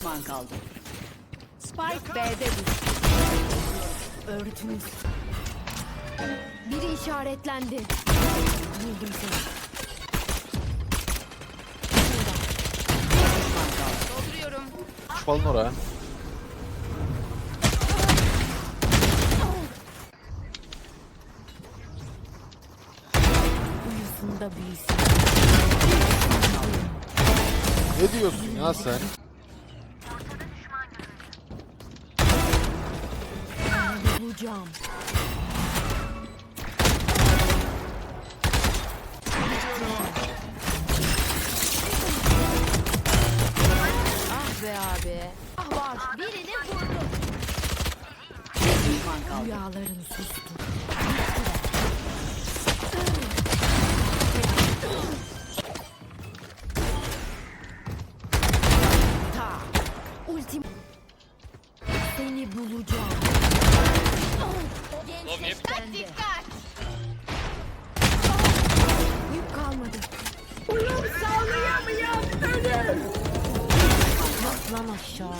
düşman kaldı. Spike B'de düştü. Öğretimiz. Biri işaretlendi. Buldum seni. Dolduruyorum. Falın oraya. Uyusunda büyüsün. Ne diyorsun ya sen? Bulacağım. Ah be abi. Ah var. Birini vurdum. Düşman kaldı. Rüyaların sustu. Ultim. Seni bulacağım. Lan aşağı.